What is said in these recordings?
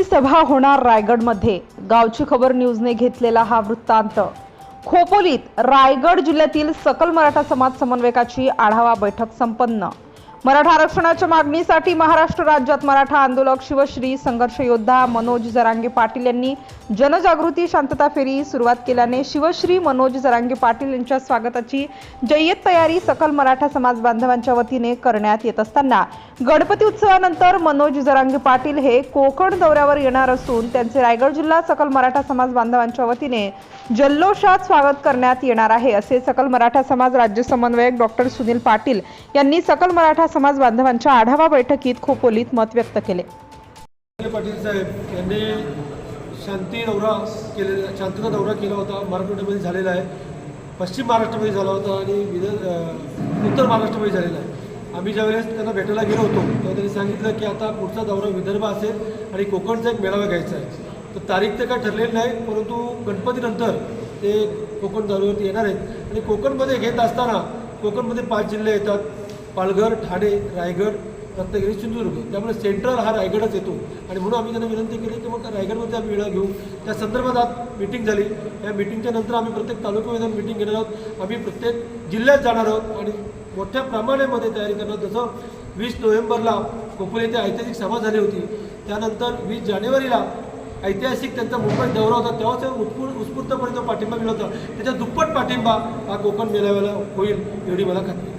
सभा होणार रायगडमध्ये. गावची खबर न्यूजने घेतलेला हा वृत्तांत. खोपोलीत रायगड जिल्ह्यातील सकल मराठा समाज समन्वयकाची आढावा बैठक संपन्न. मराठा आरक्षणाच्या मागणीसाठी महाराष्ट्र राज्यात मराठा आंदोलक शिवश्री संघर्ष योद्धा मनोज जरांगे पाटील यांनी जनजागृती शांतता फेरी सुरुवात केल्याने शिवश्री मनोज जरांगे पाटील यांच्या स्वागताची जय्यत तयारी सकल मराठा समाज बांधवांच्या वतीने करण्यात येत असताना गणपती उत्सवानंतर मनोज जरांगे पाटील हे कोकण दौऱ्यावर येणार असून त्यांचे रायगड जिल्हा सकल मराठा समाज बांधवांच्या वतीने जल्लोषात स्वागत करण्यात येणार आहे. असे सकल मराठा समाज राज्य समन्वयक डॉक्टर सुनील पाटील यांनी सकल मराठा समाज बांधवांच्या आढावा बैठकीत खोपोलीत मत व्यक्त केले. पाटील साहेब यांनी शांती दौरा केलेला शांतता दौरा केला होता. मराठवाड्यामध्ये झालेला आहे. पश्चिम महाराष्ट्रामध्ये झाला होता आणि विदर्भ उत्तर महाराष्ट्रामध्ये झालेला आहे. आम्ही ज्यावेळेस त्यांना भेटायला गेलो होतो तेव्हा त्यांनी सांगितलं की आता पुढचा दौरा विदर्भ असेल आणि कोकणचा एक मेळावा घ्यायचा आहे. तर तारीख तर काय ठरलेली नाही परंतु गणपतीनंतर ते कोकण दौऱ्यावरती येणार आहेत. आणि कोकणमध्ये घेत असताना कोकणमध्ये पाच जिल्हे येतात. पालघर ठाणे रायगड रत्नागिरी सिंधुदुर्ग. त्यामुळे सेंट्रल हा रायगडच येतो. आणि म्हणून आम्ही त्यांना विनंती केली की मग रायगडमध्ये आम्ही वेळा घेऊ. त्या संदर्भात आज मिटिंग झाली. या मिटिंगच्या नंतर आम्ही प्रत्येक तालुक्यामध्ये जाऊन मिटिंग घेणार आहोत. आम्ही प्रत्येक जिल्ह्यात जाणार आहोत. आणि मोठ्या प्रमाणामध्ये तयारी करणार जसं वीस नोव्हेंबरला खोपोली येथे ऐतिहासिक सभा झाली होती. त्यानंतर वीस जानेवारीला ऐतिहासिक त्यांचा मुंबईत दौरा होता. तेव्हा ते उत्स्फूर उत्स्फूर्तपणे जो पाठिंबा मिळत होता. त्याच्या दुप्पट पाठिंबा हा कोकण मेळाव्याला होईल एवढी मला खात्री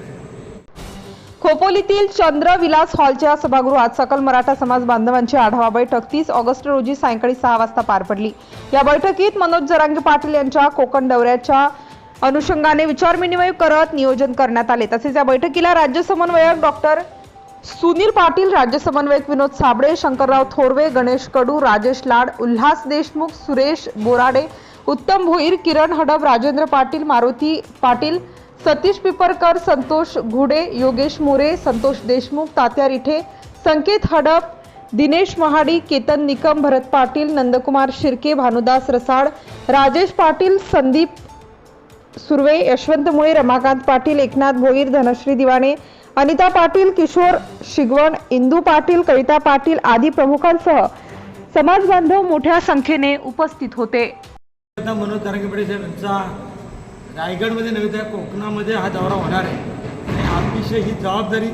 आहे. खोपोलीतील चंद्रविलास हॉलच्या सभागृहात सकल मराठा समाज बांधवांची आढावा बैठक तीस ऑगस्ट रोजी सायंकाळी सहा वाजता पार पडली या बैठकीत मनोज जरांगे पाटील यांच्या कोकण दौऱ्याच्या अनुषंगाने विचारविनिमय करत नियोजन करण्यात आले तसेच या बैठकीला राज्य समन्वयक डॉक्टर सुनील पाटील राज्य समन्वयक विनोद साबळे शंकरराव थोरवे गणेश कडू राजेश लाड उल्हास देशमुख सुरेश बोराडे उत्तम भोईर किरण हडब राजेंद्र पाटील मारुती पाटील सतीश पिपरकर संतोष घुडे योगेश मोरे संतोष देशमुख तात्या रिठे संकेत हडप दिनेश महाडी केतन निकम भरत पाटील नंदकुमार शिर्के भानुदास रसाळ राजेश पाटील संदीप सुर्वे यशवंत मुळे रमाकांत पाटील एकनाथ भोईर धनश्री दिवाणे अनिता पाटील किशोर शिगवण इंदू पाटील कविता पाटील आदी प्रमुखांसह समाज बांधव मोठ्या संख्येने उपस्थित होते. रायगडमध्ये नव्हे तर कोकणामध्ये हा दौरा होणार आहे. आणि अतिशय ही जबाबदारी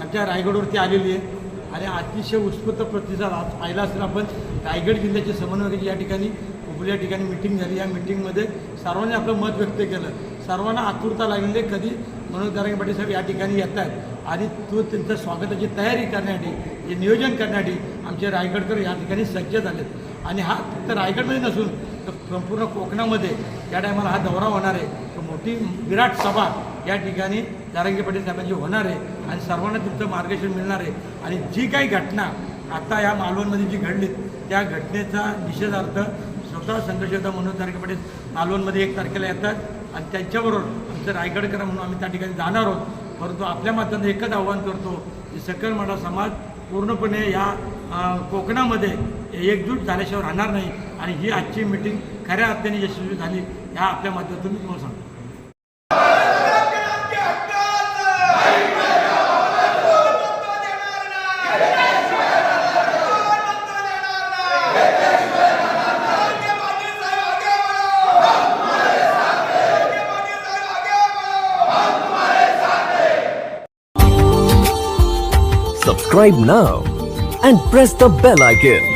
आमच्या रायगडवरती आलेली आहे. आणि अतिशय उत्स्फूर्त प्रतिसाद आज पाहिला असेल आपण. रायगड जिल्ह्याचे समन्वयकाची या ठिकाणी उपल्या या ठिकाणी मिटिंग झाली. या मिटिंगमध्ये सर्वांनी आपलं मत व्यक्त केलं. सर्वांना आतुरता लागलेली आहे. कधी मनोज दारांगे पाटील साहेब या ठिकाणी येत आहेत आणि तो त्यांच्या स्वागताची तयारी करण्यासाठी हे नियोजन करण्यासाठी आमचे रायगडकर या ठिकाणी सज्ज झालेत. आणि हा फक्त रायगडमध्ये नसून तर संपूर्ण कोकणामध्ये या टायमाला हा दौरा होणार आहे. तर मोठी विराट सभा या ठिकाणी जारंगी पाटील साहेबांची होणार आहे आणि सर्वांना तुमचं मार्गदर्शन मिळणार आहे. आणि जी काही घटना आता या मालवणमध्ये जी घडली त्या घटनेचा निषेधार्थ स्वतः संघर्षता म्हणून जारंगी पाटील मालवणमध्ये एक तारखेला येतात आणि त्यांच्याबरोबर आमचं रायगडकर म्हणून आम्ही त्या ठिकाणी जाणार आहोत. परंतु आपल्या माध्यमातून एकच आव्हान करतो की सकल मराठा समाज पूर्णपणे या कोकणामध्ये एकजूट झाल्याशिवाय राहणार नाही आणि ही आजची मिटिंग खऱ्या अर्थाने यशस्वी झाली ह्या आपल्या माध्यमातून मी तुम्हाला सांगतो Subscribe now and press the bell icon.